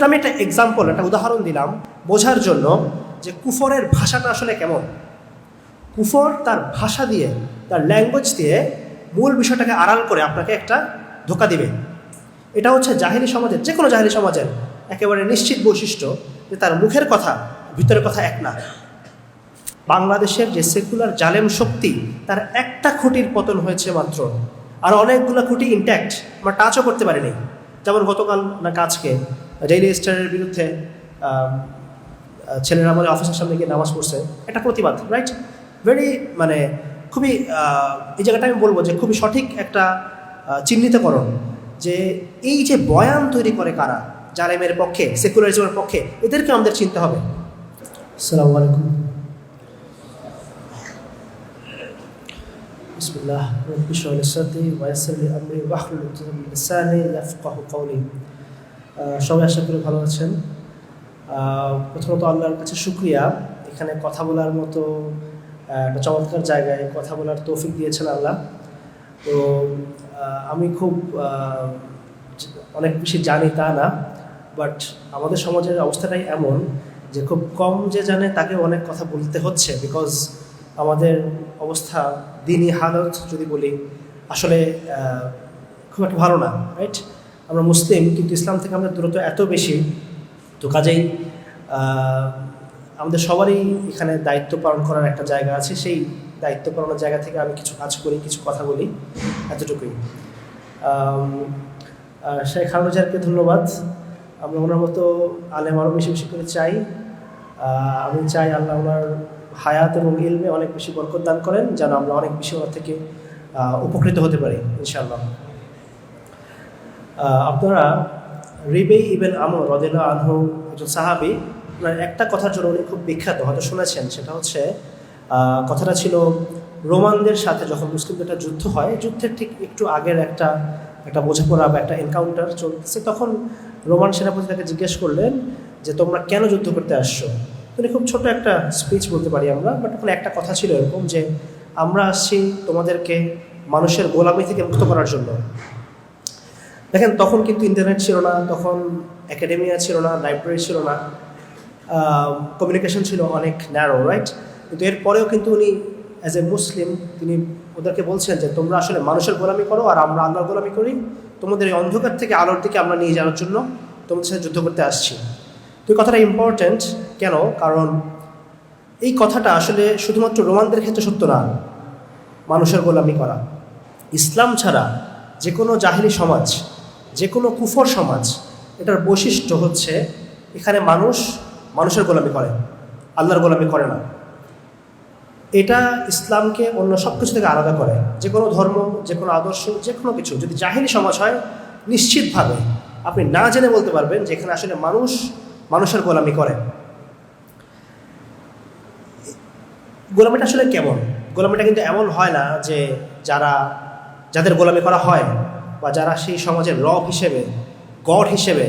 তো আমি একটা এক্সাম্পল একটা উদাহরণ দিলাম বোঝার জন্য যে কুফরের ভাষাটা আসলে কেমন। কুফর তার ভাষা দিয়ে, তার ল্যাঙ্গুয়েজ দিয়ে মূল বিষয়টাকে আড়াল করে আপনাকে একটা ধোকা দিবে। এটা হচ্ছে জাহিলি সমাজের যে কোনো জাহিলি সমাজের একেবারে নিশ্চিত বৈশিষ্ট্য যে তার মুখের কথা, ভিতরের কথা এক না। বাংলাদেশের যে সেকুলার জালেম শক্তি, তার একটা খুঁটির পতন হয়েছে মাত্র। আর অনেকগুলো খুঁটি ইনট্যাক্ট আমরা টাচও করতে পারিনি। যেমন গতকাল না কাজকে ডেইলি স্টারের বিরুদ্ধে আহ, ছেলেরা আমাদের অফিসের সামনে গিয়ে নামাজ পড়ছে এটা প্রতিবাদ রাইট ভেরি মানে খুবই আহ, এই জায়গাটা আমি বলবো যে খুবই সঠিক একটা আহ, চিহ্নিতকরণ যে এই যে বয়ান তৈরি করে কারা জালেমের পক্ষে সেকুলারিজমের পক্ষে এদেরকে আমাদের চিনতে হবে আসসালামু আলাইকুম بسم الله رب اشرح لي صدري ويسر لي امري واحلل عقدة من لساني يفقهوا قولي আহ, সবাই আশা করি ভালো আছেন। প্রথমত আল্লাহর কাছে শুক্রিয়া। এখানে কথা বলার মতো একটা চমৎকার জায়গায় কথা বলার তৌফিক দিয়েছেন আল্লাহ। তো আমি খুব অনেক বেশি জানি তা না, বাট আমাদের সমাজের অবস্থাটাই এমন যে খুব কম যে জানে তাকে অনেক কথা বলতে হচ্ছে বিকজ আমাদের অবস্থা দিনই হালত যদি বলি, আসলে খুব একটা ভালো না রাইট আমরা মুসলিম, কিন্তু ইসলাম থেকে আমাদের দূরত্ব এত বেশি, তো কাজেই আমাদের সবারই এখানে দায়িত্ব পালন করার একটা জায়গা আছে। সেই দায়িত্ব পালনের জায়গা থেকে আমি কিছু কাজ করি, কিছু কথা বলি, এতটুকুই। শেখ হামিজারকে ধন্যবাদ। আমরা ওনার মতো আলেম আরও বেশি বেশি করে চাই। আমি চাই আল্লাহ ওনার হায়াত এবং ইলমে অনেক বেশি বরকত দান করেন, যেন আমরা অনেক বেশি ওনার থেকে উপকৃত হতে পারি, ইনশাআল্লাহ। আপনারা রিবে ইবেন আমর রদিল্লা আনহু একজন সাহাবি, ওনার একটা কথার জন্য উনি খুব বিখ্যাত, হয়তো শুনেছেন, সেটা হচ্ছে কথাটা ছিল, রোমানদের সাথে যখন মুসলিমদের একটা যুদ্ধ হয়, যুদ্ধের ঠিক একটু আগের একটা একটা বোঝাপড়া বা একটা এনকাউন্টার চলতেছে, তখন রোমান সেনাপতি তাকে জিজ্ঞেস করলেন যে, তোমরা কেন যুদ্ধ করতে আসছো? উনি খুব ছোট একটা স্পিচ বলতে পারি আমরা বাট ওখানে একটা কথা ছিল এরকম যে, আমরা আসছি তোমাদেরকে মানুষের গোলামি থেকে মুক্ত করার জন্য। দেখেন, তখন কিন্তু ইন্টারনেট ছিল না, তখন একাডেমিয়া ছিল না লাইব্রেরি ছিল না কমিউনিকেশন ছিল অনেক ন্যারো রাইট কিন্তু এরপরেও কিন্তু উনি অ্যাজ এ মুসলিম তিনি ওদেরকে বলছেন যে, তোমরা আসলে মানুষের গোলামি করো আর আমরা আল্লাহর গোলামি করি। তোমাদের এই অন্ধকার থেকে আলোর দিকে আমরা নিয়ে যাওয়ার জন্য তোমাদের সাথে যুদ্ধ করতে আসছি। তো এই কথাটা ইম্পর্ট্যান্ট কেন? কারণ এই কথাটা আসলে শুধুমাত্র রোমানদের ক্ষেত্রে সত্য না, মানুষের গোলামি করা। ইসলাম ছাড়া যে কোনো জাহিলি সমাজ যে কোনো কুফর সমাজ, এটার বৈশিষ্ট্য হচ্ছে এখানে মানুষ মানুষের গোলামি করে, আল্লাহর গোলামি করে না। এটা ইসলামকে অন্য সব কিছু থেকে আলাদা করে যে কোনো ধর্ম যে কোনো আদর্শ যে কোনো কিছু। যদি জাহিলি সমাজ হয়, নিশ্চিতভাবে আপনি না জেনে বলতে পারবেন যে এখানে আসলে মানুষ মানুষের গোলামি করে। গোলামিটা আসলে কেমন? গোলামিটা কিন্তু এমন হয় না যে যারা, যাদের গোলামি করা হয় বা যারা সেই সমাজের রব হিসেবে, গড হিসেবে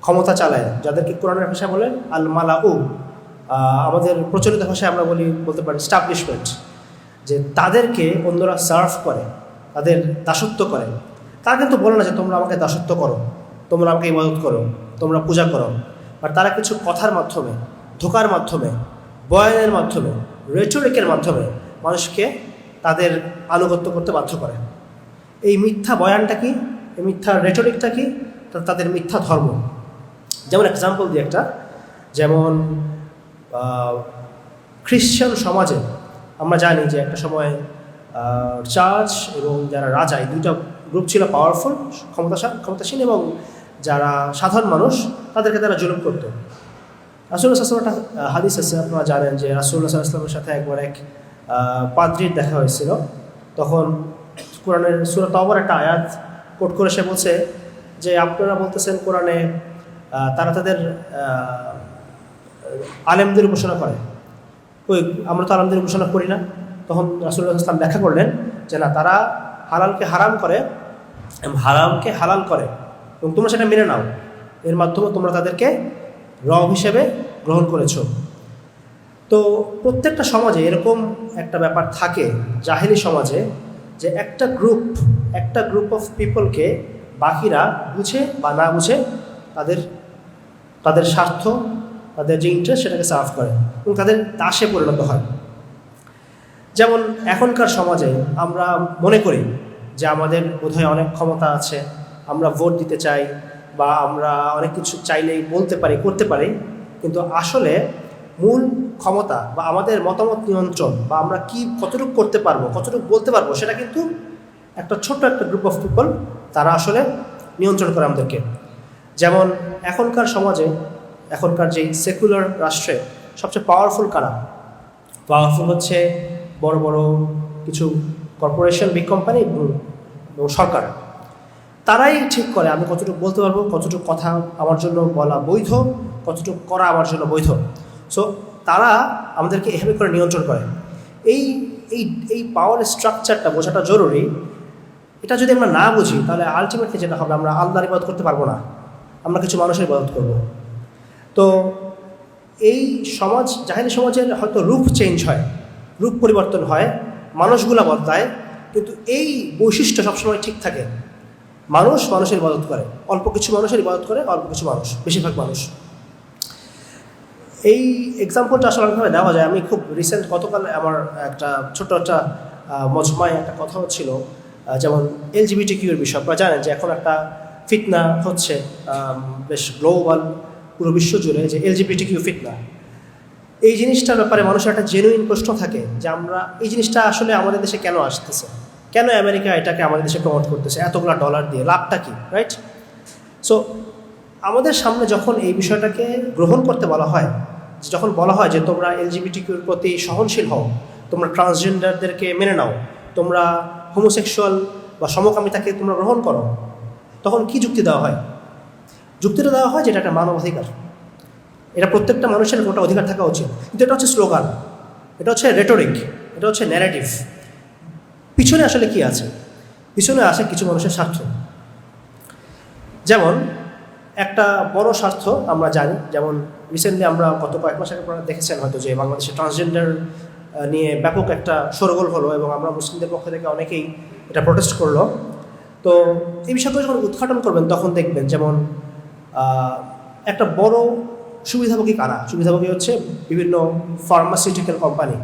ক্ষমতা চালায়, যাদেরকে কোরআনের ভাষায় বলে আল মালা উ আমাদের প্রচলিত ভাষায় আমরা বলি, বলতে পারি স্টাবলিশমেন্ট যে তাদেরকে অন্যরা সার্ভ করে, তাদের দাসত্ব করে। তারা কিন্তু বলে না যে তোমরা আমাকে দাসত্ব করো, তোমরা আমাকে ইবাদত করো, তোমরা পূজা করো। আর তারা কিছু কথার মাধ্যমে, ধোকার মাধ্যমে, বয়ানের মাধ্যমে রেটরিকের মাধ্যমে মানুষকে তাদের আনুগত্য করতে বাধ্য করে। এই মিথ্যা বয়ানটা কি? এই মিথ্যা রেটরিকটা কি? তাদের মিথ্যা ধর্ম। যেমন এক্সাম্পল দিই একটা, যেমন খ্রিশ্চান সমাজে আমরা জানি যে একটা সময় চার্চ এবং যারা রাজা, এই দুইটা গ্রুপ ছিল পাওয়ারফুল ক্ষমতাশাল ক্ষমতাসীন এবং যারা সাধারণ মানুষ, তাদেরকে তারা জুলুম করতো। রাসুল্লাহ আসলাম একটা হাদিস আছে, আপনারা জানেন যে রাসুল্লাহ আসলামের সাথে একবার এক পাদ্রির দেখা হয়েছিল। তখন কোরআনের সুরত অবর একটা আয়াত কোট করে সে বলছে যে আপনারা বলতেছেন কোরআনে তারা তাদের আলেমদের উপাসনা করে। ওই আমরা তো আলেমদের উপাসনা করি না। তখন রাসুল্লাহ ইসলাম ব্যাখ্যা করলেন যে না, তারা হালালকে হারাম করে এবং হারামকে হালাল করে এবং তোমরা সেটা মেনে নাও। এর মাধ্যমে তোমরা তাদেরকে রব হিসেবে গ্রহণ করেছ। তো প্রত্যেকটা সমাজে এরকম একটা ব্যাপার থাকে, জাহেলি সমাজে যে একটা গ্রুপ একটা গ্রুপ অফ পিপলকে বাকিরা বুঝে বা না বুঝে তাদের তাদের স্বার্থ, তাদের যে ইন্টারেস্ট সেটাকে সার্ভ করে এবং তাদের দাসে পরিণত হয়। যেমন এখনকার সমাজে আমরা মনে করি যে আমাদের বোধহয় অনেক ক্ষমতা আছে, আমরা ভোট দিতে চাই বা আমরা অনেক কিছু চাইলেই বলতে পারি, করতে পারি, কিন্তু আসলে মূল ক্ষমতা বা আমাদের মতামত নিয়ন্ত্রণ বা আমরা কি কতটুকু করতে পারব, কতটুকু বলতে পারব, সেটা কিন্তু একটা ছোট্ট একটা গ্রুপ অফ পিপল তারা আসলে নিয়ন্ত্রণ করে আমাদেরকে। যেমন এখনকার সমাজে, এখনকার যেই সেকুলার রাষ্ট্রে সবচেয়ে পাওয়ারফুল কারা? পাওয়ারফুল হচ্ছে বড় বড় কিছু কর্পোরেশন বিগ কোম্পানি এবং সরকার। তারাই ঠিক করে আমি কতটুকু বলতে পারব, কতটুকু কথা আমার জন্য বলা বৈধ, কতটুকু করা আমার জন্য বৈধ। সো তারা আমাদেরকে এভাবে করে নিয়ন্ত্রণ করে। এই এই এই পাওয়ার স্ট্রাকচারটা বোঝাটা জরুরি। এটা যদি আমরা না বুঝি, তাহলে আলটিমেটলি যেটা হবে, আমরা আল্লাহর ইবাদত করতে পারব না। আমরা কিছু মানুষের ইবাদত করব। তো এই সমাজ জাহিনী সমাজের হয়তো রূপ চেঞ্জ হয়, রূপ পরিবর্তন হয়, মানুষগুলা বদলায়, কিন্তু এই বৈশিষ্ট্য সবসময় ঠিক থাকে। মানুষ মানুষের ইবাদত করে, অল্প কিছু মানুষের ইবাদত করে, অল্প কিছু মানুষ, বেশিরভাগ মানুষ। এই এক্সাম্পলটা আসলে অনেকভাবে দেওয়া যায়। আমি খুব রিসেন্ট গতকাল আমার একটা ছোট্ট একটা মজমায় একটা কথা হচ্ছিল যেমন এলজিবিটি কিউর বিষয়। আপনারা জানেন যে এখন একটা ফিতনা হচ্ছে বেশ গ্লোবাল পুরো বিশ্ব জুড়ে যে এলজিবিটি কিউ ফিতনা। এই জিনিসটার ব্যাপারে মানুষের একটা জেনুইন প্রশ্ন থাকে যে আমরা, এই জিনিসটা আসলে আমাদের দেশে কেন আসতেছে? কেন আমেরিকা এটাকে আমাদের দেশে প্রমোট করতেছে? এতগুলো ডলার দিয়ে লাভটা কি রাইট সো আমাদের সামনে যখন এই বিষয়টাকে গ্রহণ করতে বলা হয়, যখন বলা হয় যে তোমরা এলজিবিটি কিউর প্রতি সহনশীল হও, তোমরা ট্রান্সজেন্ডারদেরকে মেনে নাও, তোমরা হোমোসেক্সুয়াল বা সমকামিতাকে তোমরা গ্রহণ করো, তখন কি যুক্তি দেওয়া হয়? যুক্তিটা দেওয়া হয় যেটা একটা মানবাধিকার। এটা প্রত্যেকটা মানুষের গোটা অধিকার থাকা উচিত। কিন্তু এটা হচ্ছে স্লোগান, এটা হচ্ছে রেটোরিক এটা হচ্ছে ন্যারেটিভ পিছনে আসলে কি আছে? পিছনে আছে কিছু মানুষের স্বার্থ। যেমন একটা বড় স্বার্থ আমরা জানি। যেমন রিসেন্টলি আমরা গত কয়েক মাস আগে আপনারা দেখেছেন হয়তো যে বাংলাদেশে ট্রান্সজেন্ডার নিয়ে ব্যাপক একটা সরগোল হলো এবং আমরা মুসলিমদের পক্ষ থেকে অনেকেই এটা প্রোটেস্ট করল। তো এই বিষয়গুলো যখন উদ্ঘাটন করবেন তখন দেখবেন যেমন একটা বড় সুবিধাভোগী কারা? সুবিধাভোগী হচ্ছে বিভিন্ন ফার্মাসিউটিক্যাল কোম্পানি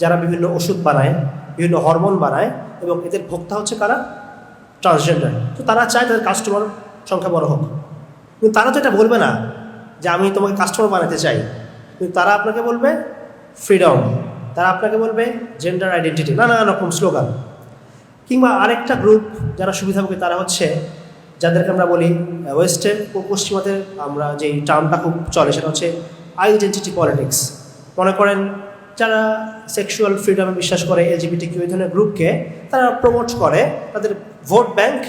যারা বিভিন্ন ওষুধ বানায়, বিভিন্ন হরমোন বানায় এবং এদের ভোক্তা হচ্ছে কারা? ট্রান্সজেন্ডার তো তারা চায় তাদের কাস্টমার সংখ্যা বড় হোক। কিন্তু তারা তো এটা বলবে না যে আমি তোমাকে কাস্টমার বানাতে চাই। কিন্তু তারা আপনাকে বলবে ফ্রিডম তারা আপনাকে বলবে জেন্ডার আইডেন্টিটি নানা রকম স্লোগান কিংবা আরেকটা গ্রুপ যারা সুবিধাভোগী, তারা হচ্ছে যাদেরকে আমরা বলি ওয়েস্টের পশ্চিমাদের আমরা যেই টার্মটা খুব চলে, সেটা হচ্ছে আইডেন্টিটি পলিটিক্স মনে করেন যারা সেক্সুয়াল ফ্রিডমে বিশ্বাস করে এলজিবিটি কিউ ধরনের গ্রুপকে তারা প্রমোট করে, তাদের ভোট ব্যাংক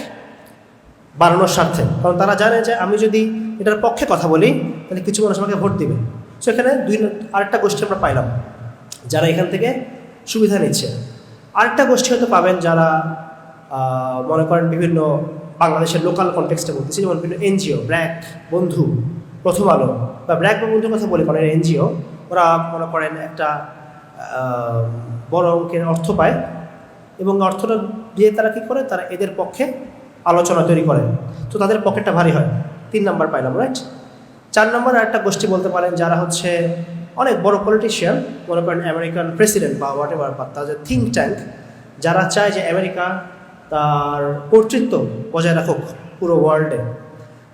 বাড়ানোর স্বার্থে। কারণ তারা জানে যে আমি যদি এটার পক্ষে কথা বলি, তাহলে কিছু মানুষ আমাকে ভোট দিবে। সো এখানে দুই আরেকটা গোষ্ঠী আমরা পাইলাম, যারা এখান থেকে সুবিধা নিচ্ছে। আরেকটা গোষ্ঠী হয়তো পাবেন যারা মনে করেন বিভিন্ন বাংলাদেশের লোকাল কনটেক্সটে বলতেছি, যেমন বিভিন্ন এনজিও, ব্র্যাক বন্ধু, প্রথম আলো। বা ব্র্যাক বা বন্ধুর কথা বলি, কারণ এনজিও। ওরা মনে করেন একটা বড় অঙ্কের অর্থ পায়। এবং অর্থটা দিয়ে তারা কী করে? তারা এদের পক্ষে আলোচনা তৈরি করেন। তো তাদের পকেটটা ভারী হয়। তিন নাম্বার পাইলাম রাইট চার নম্বর একটা গোষ্ঠী বলতে পারেন যারা হচ্ছে অনেক বড় পলিটিশিয়ান মনে করেন আমেরিকান প্রেসিডেন্ট বা হোয়াট এভার বা তাদের থিঙ্ক ট্যাঙ্ক যারা চায় যে আমেরিকা তার কর্তৃত্ব বজায় রাখুক পুরো ওয়ার্ল্ডে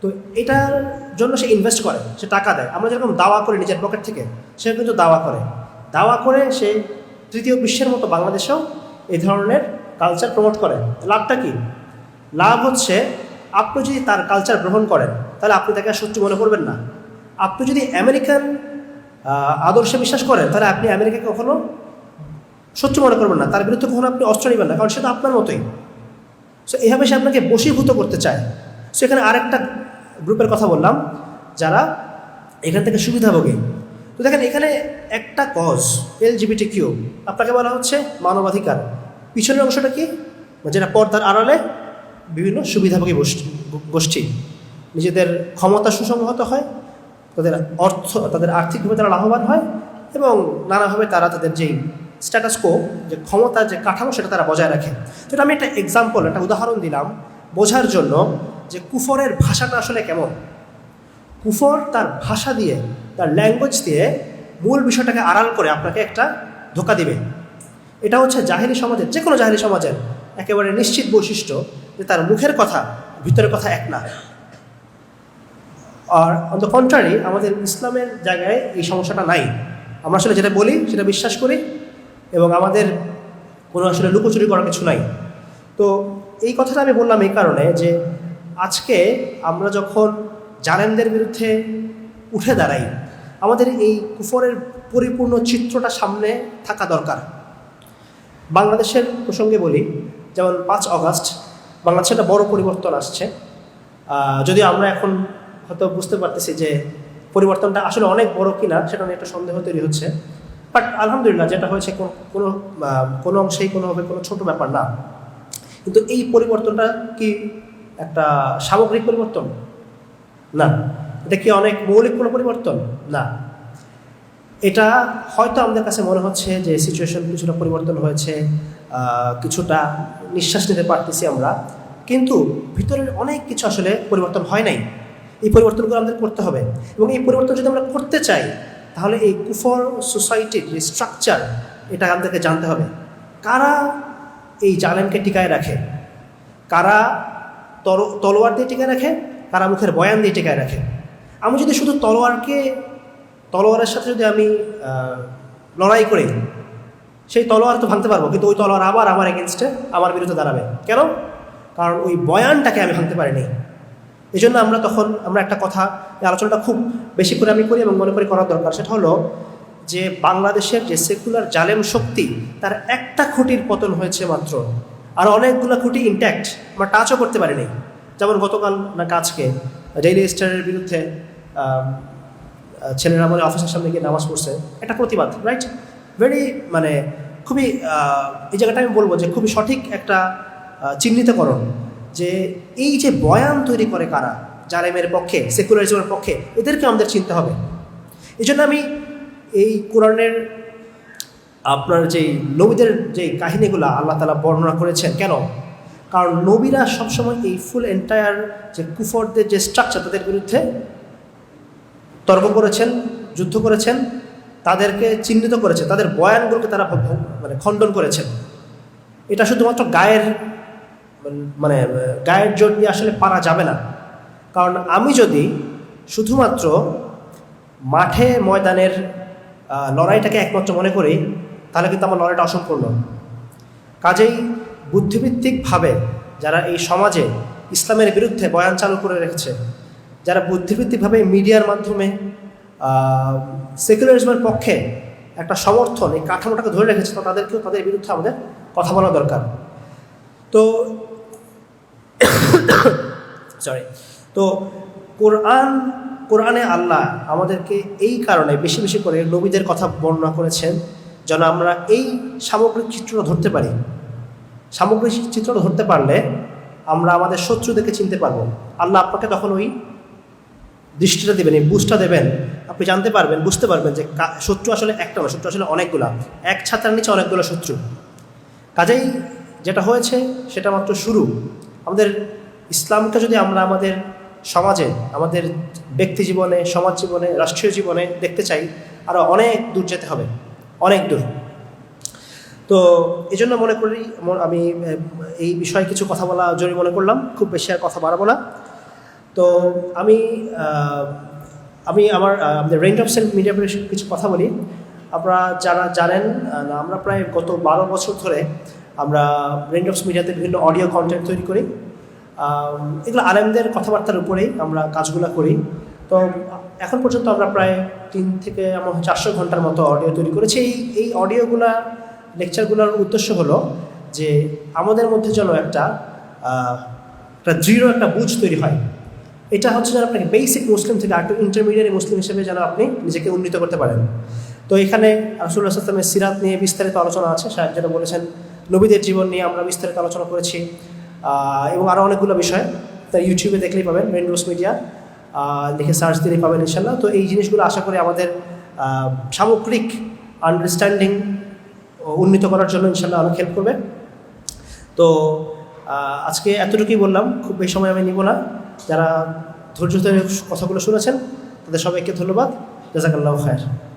তো এটার জন্য সে ইনভেস্ট করে, সে টাকা দেয়। আমরা যেরকম দাওয়া করি নিজের পকেট থেকে, সে কিন্তু দাওয়া করে। দাওয়া করে সে তৃতীয় বিশ্বের মতো বাংলাদেশেও এই ধরনের কালচার প্রমোট করে। লাভটা কি? লাভ হচ্ছে আপনি যদি তার কালচার গ্রহণ করেন, তাহলে আপনি তাকে শত্রু মনে করবেন না। আপনি যদি আমেরিকান আদর্শে বিশ্বাস করেন, তাহলে আপনি আমেরিকাকে কখনো শত্রু মনে করবেন না। তার বিরুদ্ধে কখনো আপনি অস্ত্র নেবেন না, কারণ সেটা আপনার মতোই। সো এভাবে সে আপনাকে বশীভূত করতে চায়। সো এখানে আরেকটা গ্রুপের কথা বললাম, যারা এখান থেকে সুবিধাভোগী। তো দেখেন, এখানে একটা কজ এল জিবিটি কিউ আপনাকে বলা হচ্ছে মানবাধিকার। পিছনের অংশটা কি? যেটা পর্দার আড়ালে বিভিন্ন সুবিধাভোগী গোষ্ঠী গোষ্ঠী। নিজেদের ক্ষমতা সুসংহত হয়, তাদের অর্থ, তাদের আর্থিকভাবে তারা লাভবান হয় এবং নানাভাবে তারা তাদের যেই স্ট্যাটাস কো যে ক্ষমতার যে কাঠামো সেটা তারা বজায় রাখে। তো আমি একটা এক্সাম্পল একটা উদাহরণ দিলাম বোঝার জন্য যে কুফরের ভাষাটা আসলে কেমন। কুফর তার ভাষা দিয়ে, তার ল্যাঙ্গুয়েজ দিয়ে মূল বিষয়টাকে আড়াল করে আপনাকে একটা ধোকা দিবে। এটা হচ্ছে জাহিরি সমাজের যে কোনো জাহিরি সমাজের একেবারে নিশ্চিত বৈশিষ্ট্য যে তার মুখের কথা, ভিতরের কথা এক না। আর অন দ্য কন্ট্রারি আমাদের ইসলামের জায়গায় এই সমস্যাটা নাই। আমরা আসলে যেটা বলি, সেটা বিশ্বাস করি এবং আমাদের কোনো আসলে লুকোচুরি করার কিছু নাই। তো এই কথাটা আমি বললাম এই কারণে যে আজকে আমরা যখন জালেমদের বিরুদ্ধে উঠে দাঁড়াই, আমাদের এই কুফরের পরিপূর্ণ চিত্রটা সামনে থাকা দরকার। বাংলাদেশের প্রসঙ্গে বলি, যেমন পাঁচ অগাস্ট বাংলাদেশে একটা বড় পরিবর্তন আসছে। যদিও আমরা এখন হয়তো বুঝতে পারতেছি যে পরিবর্তনটা আসলে অনেক বড় কিনা, সেটা নিয়ে একটা সন্দেহ তৈরি হচ্ছে। বাট আলহামদুলিল্লাহ যেটা হয়েছে কোনো কোনো কোনো অংশেই কোনোভাবে কোনো ছোট ব্যাপার না। কিন্তু এই পরিবর্তনটা কি একটা সামগ্রিক পরিবর্তন? না। এটা কি অনেক মৌলিক কোনো পরিবর্তন? না। এটা হয়তো আমাদের কাছে মনে হচ্ছে যে সিচুয়েশন কিছুটা পরিবর্তন হয়েছে কিছুটা নিঃশ্বাস নিতে পারতেছি আমরা, কিন্তু ভিতরের অনেক কিছু আসলে পরিবর্তন হয় নাই। এই পরিবর্তনগুলো আমাদের করতে হবে। এবং এই পরিবর্তন যদি আমরা করতে চাই, তাহলে এই কুফর সোসাইটির যে স্ট্রাকচার এটা আমাদেরকে জানতে হবে। কারা এই জালেমকে টিকায় রাখে? কারা তলোয়ার দিয়ে টিকায় রাখে? কারা মুখের বয়ান দিয়ে টিকায় রাখে? আমি যদি শুধু তলোয়ারকে, তলোয়ারের সাথে যদি আমি লড়াই করি সেই তলোয়ার তো ভাঙতে পারব, কিন্তু ওই তলোয়ার আবার আমার এগেনস্টে আমার বিরুদ্ধে দাঁড়াবে। কেন? কারণ ওই বয়ানটাকে আমি ভাঙতে পারিনি। এই জন্য আমরা তখন, আমরা একটা কথা আলোচনাটা খুব বেশি করে আমি করি এবং মনে করি করার দরকার। সেটা হলো যে বাংলাদেশের যে সেকুলার জালেম শক্তি, তার একটা খুঁটির পতন হয়েছে মাত্র। আর অনেকগুলো খুঁটি ইনট্যাক্ট আমরা টাচও করতে পারিনি। যেমন গতকাল না কাজকে ডেইলি স্টারের বিরুদ্ধে ছেলেরা মানে অফিসের সামনে গিয়ে নামাজ পড়ছে। একটা প্রতিবাদ রাইট ভেরি মানে খুবই এই জায়গাটা আমি বলব যে খুবই সঠিক একটা চিহ্নিতকরণ যে এই যে বয়ান তৈরি করে কারা, জালেমের পক্ষে, সেকুলারিজমের পক্ষে, এদেরকে আমাদের চিনতে হবে। এই জন্য আমি এই কোরআনের, আপনার যেই নবীদের যে কাহিনীগুলো আল্লাহ তালা বর্ণনা করেছেন, কেন? কারণ নবীরা সবসময় এই ফুল এন্টায়ার যে কুফরদের যে স্ট্রাকচার তাদের বিরুদ্ধে তর্ক করেছেন, যুদ্ধ করেছেন তাদেরকে চিহ্নিত করেছে, তাদের বয়ানগুলোকে তারা মানে খণ্ডন করেছেন। এটা শুধুমাত্র গায়ের মানে গায়ের জোর দিয়ে আসলে পারা যাবে না। কারণ আমি যদি শুধুমাত্র মাঠে ময়দানের লড়াইটাকে একমাত্র মনে করি, তাহলে কিন্তু আমার লড়াইটা অসম্পূর্ণ। কাজেই বুদ্ধিভিত্তিকভাবে যারা এই সমাজে ইসলামের বিরুদ্ধে বয়ান চালু করে রেখেছে, যারা বুদ্ধিভিত্তিকভাবে মিডিয়ার মাধ্যমে সেকুলারিজমের পক্ষে একটা সমর্থন, এই কাঠামোটাকে ধরে রেখেছে, তো তাদেরকেও, তাদের বিরুদ্ধে আমাদের কথা বলা দরকার। তো সরি তো কোরআন, কোরআনে আল্লাহ আমাদেরকে এই কারণে বেশি বেশি করে নবীদের কথা বর্ণনা করেছেন যেন আমরা এই সামগ্রিক চিত্রটা ধরতে পারি। সামগ্রিক চিত্রটা ধরতে পারলে আমরা আমাদের শত্রুদেরকে চিনতে পারব। আল্লাহ আপনাকে তখন ওই দৃষ্টিটা দেবেন, এই বুঝটা দেবেন, আপনি জানতে পারবেন, বুঝতে পারবেন যে শত্রু আসলে একটা না শত্রু আসলে অনেকগুলা। এক ছাত্রার নিচে অনেকগুলো শত্রু। কাজেই যেটা হয়েছে, সেটা মাত্র শুরু। আমাদের ইসলামকে যদি আমরা আমাদের সমাজে, আমাদের ব্যক্তি জীবনে, সমাজ জীবনে, রাষ্ট্রীয় জীবনে দেখতে চাই আরও অনেক দূর যেতে হবে, অনেক দূর। তো এই জন্য মনে করি আমি এই বিষয়ে কিছু কথা বলা জরুরি মনে করলাম, খুব বেশি আর কথা বাড়াবো না। তো আমি আমি আমার আমাদের রেঞ্জ অফ সেলফ মিডিয়া কিছু কথা বলি। আপনারা যারা জানেন আমরা প্রায় গত বারো বছর ধরে আমরা রেঞ্জ অফ মিডিয়াতে বিভিন্ন অডিও কন্টেন্ট তৈরি করি। এগুলো আলেমদের কথাবার্তার উপরেই আমরা কাজগুলো করি। তো এখন পর্যন্ত আমরা প্রায় তিন থেকে আমার চারশো ঘণ্টার মতো অডিও তৈরি করেছি। এই এই অডিওগুলা লেকচারগুলোর উদ্দেশ্য হলো যে আমাদের মধ্যে যেন একটা একটা দৃঢ় একটা বুঝ তৈরি হয়। এটা হচ্ছে যেন আপনাকে বেসিক মুসলিম থেকে একটু ইন্টারমিডিয়েট মুসলিম হিসেবে যেন আপনি নিজেকে উন্নীত করতে পারেন। তো এখানে রাসুল্লাহ আসলামের সিরাত নিয়ে বিস্তারিত আলোচনা আছে। সাহেব যেটা বলেছেন, নবীদের জীবন নিয়ে আমরা বিস্তারিত আলোচনা করেছি। এবং আরও অনেকগুলো বিষয় তাই ইউটিউবে দেখলেই পাবেন মেনডোস মিডিয়া লিখে সার্চ দিলেই পাবেন ইনশাল্লাহ তো এই জিনিসগুলো আশা করি আমাদের সামগ্রিক আন্ডারস্ট্যান্ডিং উন্নীত করার জন্য ইনশাল্লাহ অনেক হেল্প করবে। তো আজকে এতটুকুই বললাম। খুব বেশি সময় আমি নিব না। যারা ধৈর্য ধরে কথাগুলো শুনেছেন তাদের সবাইকে ধন্যবাদ। জাজাকাল্লাহ খায়ের।